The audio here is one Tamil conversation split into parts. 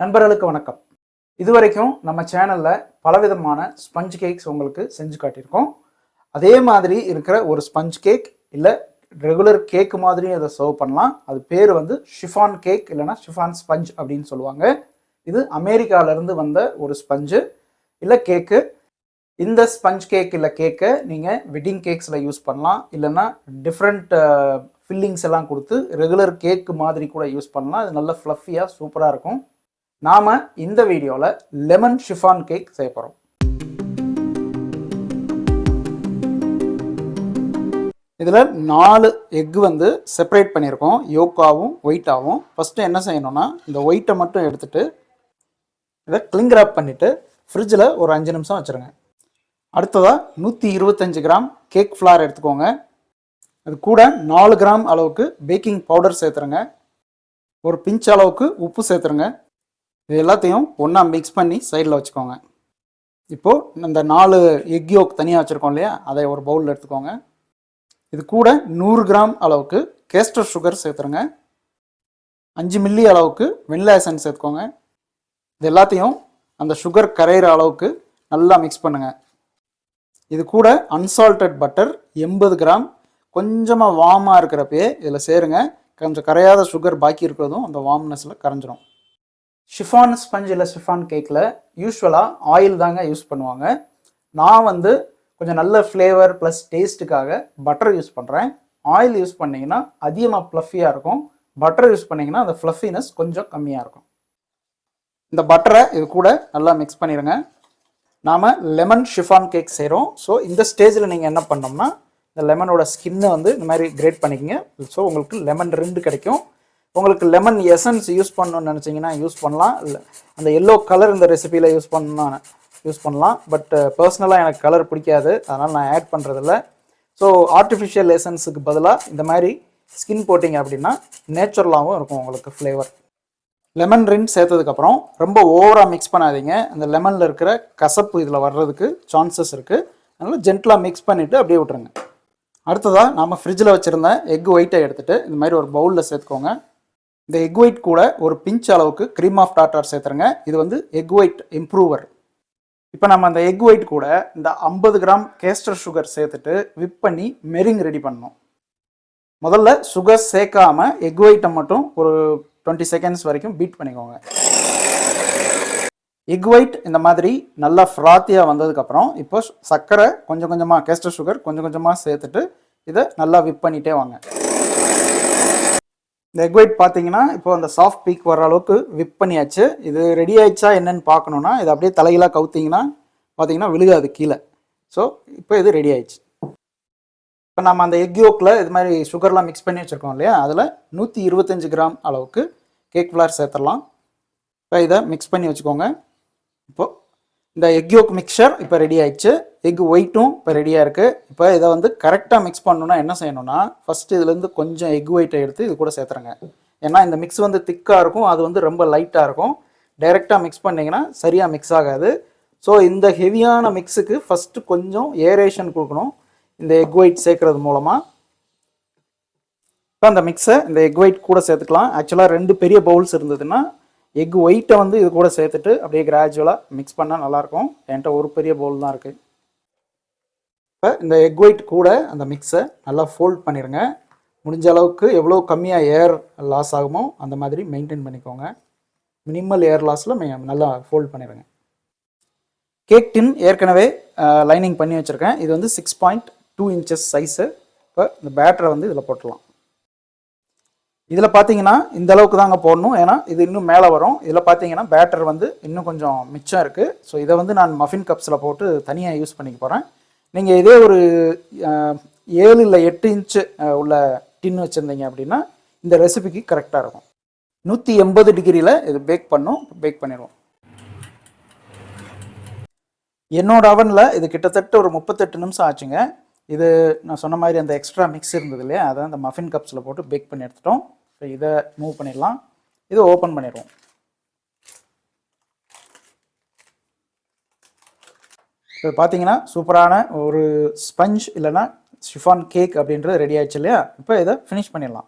நண்பர்களுக்கு வணக்கம். இதுவரைக்கும் நம்ம சேனலில் பலவிதமான ஸ்பஞ்ச் கேக்ஸ் உங்களுக்கு செஞ்சு காட்டியிருக்கோம். அதே மாதிரி இருக்கிற ஒரு ஸ்பஞ்ச் கேக் இல்லை ரெகுலர் கேக் மாதிரியும் அதை சர்வ் பண்ணலாம். அது பேர் வந்து ஷிஃபான் கேக் இல்லைன்னா ஷிஃபான் ஸ்பஞ்ச் அப்படின்னு சொல்லுவாங்க. இது அமெரிக்காவிலேருந்து வந்த ஒரு ஸ்பஞ்சு இல்லை கேக்கு. இந்த ஸ்பஞ்ச் கேக் இல்லை கேக்கை நீங்கள் வெட்டிங் கேக்ஸில் யூஸ் பண்ணலாம். இல்லைன்னா டிஃப்ரெண்ட் ஃபில்லிங்ஸ் எல்லாம் கொடுத்து ரெகுலர் கேக்கு மாதிரி கூட யூஸ் பண்ணலாம். இது நல்ல ஃப்ளஃபியாக சூப்பராக இருக்கும். நாம் இந்த வீடியோவில் லெமன் ஷிஃபான் கேக் செய்ய போகிறோம் இதில் நாலு எக் வந்து செப்பரேட் பண்ணியிருக்கோம். யோக்காவும் ஒயிட்டாகவும் ஃபஸ்ட்டு என்ன செய்யணும்னா இந்த ஒயிட்டை மட்டும் எடுத்துகிட்டு இதை கிளிங் ரேப் பண்ணிவிட்டு ஃப்ரிட்ஜில் ஒரு அஞ்சு நிமிஷம் வச்சுருங்க. அடுத்ததாக நூற்றி இருபத்தஞ்சு கிராம் கேக் ஃப்ளார் எடுத்துக்கோங்க. அது கூட நாலு கிராம் அளவுக்கு பேக்கிங் பவுடர் சேர்த்துருங்க. ஒரு பிஞ்ச் அளவுக்கு உப்பு சேர்த்துருங்க. இது எல்லாத்தையும் ஒன்றா மிக்ஸ் பண்ணி சைடில் வச்சுக்கோங்க. இப்போது இந்த நாலு எக் யோக் தனியாக வச்சுருக்கோம் இல்லையா? அதை ஒரு பவுலில் எடுத்துக்கோங்க. இது கூட நூறு கிராம் அளவுக்கு கேஸ்டர் சுகர் சேர்த்துருங்க. அஞ்சு மில்லி அளவுக்கு வெண்ணிலா எசன்ஸ் சேர்த்துக்கோங்க. இது எல்லாத்தையும் அந்த சுகர் கரையிற அளவுக்கு நல்லா மிக்ஸ் பண்ணுங்கள் இது கூட அன்சால்டட் பட்டர் எண்பது கிராம். கொஞ்சமாக வார்மாக இருக்கிறப்பயே இதில் சேருங்க. கொஞ்சம் கரையாத சுகர் பாக்கி இருக்கிறதும் அந்த வார்ம்னஸில் கரைஞ்சிரும். ஷிஃபான் ஸ்பஞ்ச் இல்லை ஷிஃபான் கேக்கில் யூஸ்வலாக ஆயில் தாங்க யூஸ் பண்ணுவாங்க. நான் வந்து கொஞ்சம் நல்ல ஃப்ளேவர் ப்ளஸ் டேஸ்ட்டுக்காக பட்டர் யூஸ் பண்ணுறேன் ஆயில் யூஸ் பண்ணிங்கன்னா அதிகமாக ஃப்ளஃபியாக இருக்கும். பட்டர் யூஸ் பண்ணிங்கன்னா அந்த ஃப்ளஃபினஸ் கொஞ்சம் கம்மியாக இருக்கும். இந்த பட்டரை இது கூட நல்லா மிக்ஸ் பண்ணிடுங்க நாம் லெமன் ஷிஃபான் கேக் செய்கிறோம் ஸோ இந்த ஸ்டேஜில் நீங்கள் என்ன பண்ணோம்னா இந்த லெமனோட ஸ்கின்னை வந்து இந்த மாதிரி கிரேட் பண்ணிக்கங்க. ஸோ உங்களுக்கு லெமன் ரெண்டு கிடைக்கும். உங்களுக்கு லெமன் எசன்ஸ் யூஸ் பண்ணணும்னு நினச்சிங்கன்னா யூஸ் பண்ணலாம். இல்லை அந்த எல்லோ கலர் இந்த ரெசிபியில் யூஸ் பண்ணலாம். யூஸ் பண்ணலாம் பட் பர்சனலாக எனக்கு கலர் பிடிக்காது. அதனால் நான் ஆட் பண்ணுறதில்ல ஸோ ஆர்டிஃபிஷியல் எசன்ஸுக்கு பதிலாக இந்த மாதிரி ஸ்கின் போட்டிங்க அப்படின்னா நேச்சுரலாகவும் இருக்கும் உங்களுக்கு ஃப்ளேவர் லெமன் ரின் சேர்த்ததுக்கப்புறம் ரொம்ப ஓவராக மிக்ஸ் பண்ணாதீங்க. அந்த லெமனில் இருக்கிற கசப்பு இதில் வர்றதுக்கு சான்சஸ் இருக்குது அதனால் ஜென்டலாக மிக்ஸ் பண்ணிவிட்டு அப்படியே விட்டுருங்க. அடுத்ததாக நம்ம ஃப்ரிட்ஜில் வச்சுருந்த எக் ஒயிட்டை எடுத்துகிட்டு இந்த மாதிரி ஒரு பவுலில் சேர்த்துக்கோங்க. இந்த எக் ஒயிட் கூட ஒரு பிஞ்ச் அளவுக்கு க்ரீம் ஆஃப் டாட்டார் சேர்த்துருங்க. இது வந்து எக் ஒயிட் இம்ப்ரூவர் இப்போ நம்ம அந்த எக் ஒயிட் கூட இந்த ஐம்பது கிராம் கேஸ்டர் சுகர் சேர்த்துட்டு விப் பண்ணி மெரிங் ரெடி பண்ணணும். முதல்ல சுகர் சேர்க்காம எக் ஒயிட்டை மட்டும் ஒரு டுவெண்ட்டி செகண்ட்ஸ் வரைக்கும் பீட் பண்ணிக்கோங்க. எக் ஒயிட் இந்த மாதிரி நல்லா ஃப்ராத்தியாக வந்ததுக்கப்புறம் இப்போ சர்க்கரை கொஞ்சம் கொஞ்சமாக கேஸ்டர் சுகர் கொஞ்சம் கொஞ்சமாக சேர்த்துட்டு இதை நல்லா விப் பண்ணிகிட்டே வாங்க. இந்த எக் ஒயிட் பார்த்தீங்கன்னா இப்போ அந்த சாஃப்ட் பீக் வர அளவுக்கு விப் பண்ணியாச்சு. இது ரெடி ஆயிடுச்சா என்னன்னு பார்க்கணுன்னா இது அப்படியே தலையிலாக கவுத்திங்கன்னா பார்த்தீங்கன்னா விழுகாது கீழே. ஸோ இப்போ இது ரெடி ஆயிடுச்சு. இப்போ நம்ம அந்த எக் யோக்கில் இது மாதிரி சுகர்லாம் மிக்ஸ் பண்ணி வச்சுருக்கோம் இல்லையா? அதில் நூற்றி இருபத்தஞ்சு கிராம் அளவுக்கு கேக் ஃப்ளார் சேர்த்துடலாம். இப்போ இதை மிக்ஸ் பண்ணி வச்சுக்கோங்க. இப்போது இந்த எக் யோக் மிக்சர் இப்போ ரெடி ஆயிடுச்சு. எக் ஒயிட்டும் இப்போ ரெடியாக இருக்குது இப்போ இதை வந்து கரெக்டாக மிக்ஸ் பண்ணணுன்னா என்ன செய்யணும்னா ஃபஸ்ட்டு இதுலேருந்து கொஞ்சம் எக் ஒயிட்டை எடுத்து இது கூட சேர்த்துறங்க ஏன்னா இந்த மிக்ஸ் வந்து திக்காக இருக்கும் அது வந்து ரொம்ப லைட்டாக இருக்கும். டைரெக்டாக மிக்ஸ் பண்ணிங்கன்னா சரியாக மிக்ஸ் ஆகாது. ஸோ இந்த ஹெவியான மிக்ஸுக்கு ஃபஸ்ட்டு கொஞ்சம் ஏரேஷன் கொடுக்கணும். இந்த எக் ஒயிட் சேர்க்கறது மூலமாக இப்போ அந்த மிக்ஸை இந்த எக் ஒயிட் கூட சேர்த்துக்கலாம். ஆக்சுவலாக ரெண்டு பெரிய பவுல்ஸ் இருந்ததுன்னா எக் ஒயிட்டை வந்து இது கூட சேர்த்துட்டு அப்படியே கிராஜுவலாக மிக்ஸ் பண்ணால் நல்லாயிருக்கும் என்கிட்ட ஒரு பெரிய பவுல் தான் இருக்குது இப்போ இந்த எக் ஒயிட் கூட அந்த மிக்ஸை நல்லா ஃபோல்ட் பண்ணிடுங்க முடிஞ்ச அளவுக்கு எவ்வளோ கம்மியாக ஏர் லாஸ் ஆகுமோ அந்த மாதிரி மெயின்டைன் பண்ணிக்கோங்க. மினிமல் ஏர் லாஸில் நல்லா ஃபோல்ட் பண்ணிடுங்க கேக் டின் ஏற்கனவே லைனிங் பண்ணி வச்சுருக்கேன். இது வந்து six point two inches size இப்போ இந்த பேட்டரை வந்து இதில் போட்டலாம் இதில் பார்த்தீங்கன்னா இந்த அளவுக்கு தாங்க போடணும். ஏன்னா இது இன்னும் மேலே வரும். இதில் பார்த்தீங்கன்னா பேட்டர் வந்து இன்னும் கொஞ்சம் மிச்சம் இருக்குது ஸோ இதை வந்து நான் மஃபின் கப்ஸில் போட்டு தனியாக யூஸ் பண்ணிக்க போகிறேன் நீங்கள் இதே ஒரு ஏழு இல்லை எட்டு இன்ச்சு உள்ள டின் வச்சுருந்தீங்க அப்படின்னா இந்த ரெசிபிக்கு கரெக்டாக இருக்கும். நூற்றி எண்பது டிகிரியில் இது பேக் பண்ணும் பேக் பண்ணிடுவோம். என்னோட அவனில் இது கிட்டத்தட்ட ஒரு முப்பத்தெட்டு நிமிஷம் ஆச்சுங்க. இது நான் சொன்ன மாதிரி அந்த எக்ஸ்ட்ரா மிக்ஸ் இருந்தது இல்லையா? அதை அந்த மஃபின் கப்ஸில் போட்டு பேக் பண்ணி எடுத்துட்டோம். ஸோ இதை மூவ் பண்ணிடலாம். இதை ஓப்பன் பண்ணிடுவோம். இப்போ பார்த்தீங்கன்னா சூப்பரான ஒரு ஸ்பஞ்ச் இல்லைன்னா ஷிஃபான் கேக் அப்படின்றது ரெடி ஆயிடுச்சு இல்லையா? இப்போ இதை ஃபினிஷ் பண்ணிடலாம்.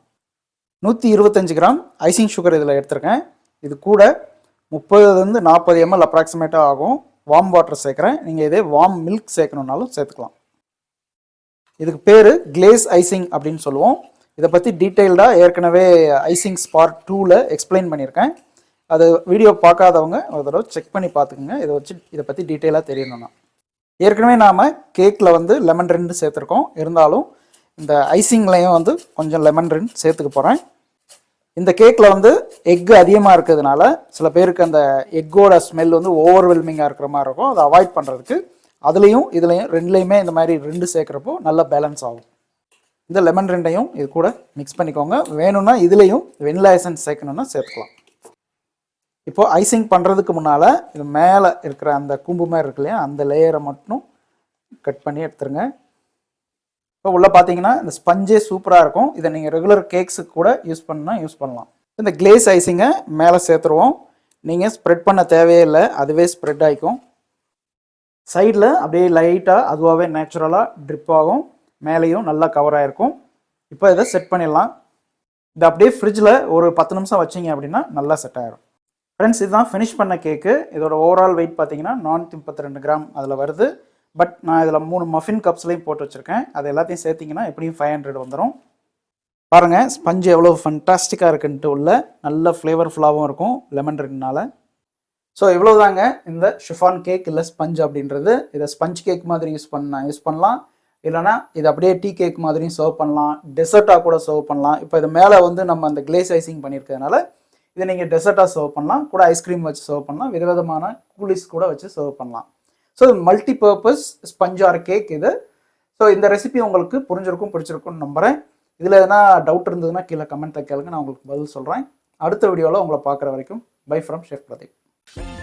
நூற்றி இருபத்தஞ்சு கிராம் ஐசிங் சுகர் இதில் எடுத்திருக்கேன். இது கூட முப்பதுலேருந்து நாற்பது எம்எல் அப்ராக்சிமேட்டாக ஆகும். வார்ம் வாட்டர் சேர்க்குறேன். நீங்கள் இதே வார்ம் மில்க் சேர்க்கணுன்னாலும் சேர்த்துக்கலாம். இதுக்கு பேர் கிளேஸ் ஐசிங் அப்படின்னு சொல்லுவோம். இதை பற்றி டீட்டெயில்டாக ஏற்கனவே ஐசிங் ஸ்பார்ட் டூவில் எக்ஸ்பிளைன் பண்ணியிருக்கேன். அது வீடியோ பார்க்காதவங்க ஒரு தடவை செக் பண்ணி பார்த்துக்குங்க. இதை வச்சு இதை பற்றி டீட்டெயிலாக தெரியணும்னா. ஏற்கனவே நாம் கேக்கில் வந்து லெமன் ரெண்டு சேர்த்துருக்கோம். இருந்தாலும் இந்த ஐசிங்லேயும் வந்து கொஞ்சம் லெமன் ரெண்டு சேர்த்துக்க போகிறேன் இந்த கேக்கில் வந்து எக்கு அதிகமாக இருக்கிறதுனால சில பேருக்கு அந்த எக்கோட ஸ்மெல் வந்து ஓவர்வெல்மிங்காக இருக்கிற மாதிரி இருக்கும். அதை அவாய்ட் பண்ணுறதுக்கு அதுலேயும் இதுலேயும் ரெண்டுலேயுமே இந்த மாதிரி ரெண்டு சேர்க்குறப்போ நல்ல பேலன்ஸ் ஆகும். இந்த லெமன் ரெண்டையும் இது கூட மிக்ஸ் பண்ணிக்கோங்க. வேணும்னா இதுலேயும் வெனிலா எசன்ஸ் சேர்க்கணுன்னா சேர்த்துக்கலாம். இப்போ ஐசிங் பண்ணுறதுக்கு முன்னால் இது மேலே இருக்கிற அந்த கூம்பு மாதிரி இருக்கு இல்லையா அந்த லேயரை மட்டும் கட் பண்ணி எடுத்துருங்க. இப்போ உள்ளே பார்த்தீங்கன்னா இந்த ஸ்பஞ்சே சூப்பராக இருக்கும். இதை நீங்கள் ரெகுலர் கேக்ஸுக்கு கூட யூஸ் பண்ணால் யூஸ் பண்ணலாம். இந்த கிளேஸ் ஐசிங்கை மேலே சேர்த்துருவோம். நீங்கள் ஸ்ப்ரெட் பண்ண தேவையே இல்லை அதுவே ஸ்ப்ரெட் ஆகிக்கும் சைடில் அப்படியே லைட்டாக அதுவாகவே நேச்சுரலாக ட்ரிப் ஆகும். மேலேயும் நல்லா கவர் ஆகிருக்கும் இப்போ இதை செட் பண்ணிடலாம். இதை அப்படியே ஃப்ரிட்ஜில் ஒரு பத்து நிமிஷம் வச்சிங்க அப்படின்னா நல்லா செட் ஆகிரும் ஃப்ரெண்ட்ஸ் இதுதான் ஃபினிஷ் பண்ண கேக்கு இதோட ஓவரால் வெயிட் பார்த்தீங்கன்னா நானூற்றி முப்பத்தி ரெண்டு கிராம் அதில் வருது. பட் நான் இதில் மூணு மஃபின் கப்ஸ்லையும் போட்டு வச்சுருக்கேன். அது எல்லாத்தையும் சேர்த்திங்கன்னா எப்படியும் ஃபைவ் ஹண்ட்ரட் வந்துடும் பாருங்கள் ஸ்பஞ்சு எவ்வளோ ஃபண்டாஸ்டிக்காக இருக்குன்ட்டு உள்ள நல்ல ஃப்ளேவர்ஃபுல்லாகவும் இருக்கும் லெமன் ரெண்டுனால ஸோ இவ்வளோ தாங்க இந்த ஷிஃபான் கேக் இல்லை ஸ்பஞ்ச் அப்படின்றது. இதை ஸ்பஞ்ச் கேக் மாதிரி யூஸ் பண்ண யூஸ் பண்ணலாம். இல்லைனா இது அப்படியே டீ கேக் மாதிரியும் சர்வ் பண்ணலாம். டெசர்ட்டாக கூட சர்வ் பண்ணலாம். இப்போ இது மேலே வந்து நம்ம அந்த கிளேஸ் ஐசிங் பண்ணியிருக்கிறதுனால இதை நீங்கள் டெசர்ட்டாக சர்வ் பண்ணலாம். கூட ஐஸ்கிரீம் வச்சு சர்வ் பண்ணலாம். விதவிதமான கூலிஸ் கூட வச்சு சர்வ் பண்ணலாம். So multi purpose sponge or cake இது. ஸோ இந்த ரெசிபி உங்களுக்கு புரிஞ்சிருக்கும் பிடிச்சிருக்கும்னு நம்புகிறேன் இதில் எதனா டவுட் இருந்ததுன்னா கீழே கமெண்ட்டில் கேளுங்க. நான் உங்களுக்கு பதில் சொல்கிறேன் அடுத்த வீடியோவில் உங்களை பார்க்குற வரைக்கும் பை ஃப்ரம் ஷெஃப் பிரதீப்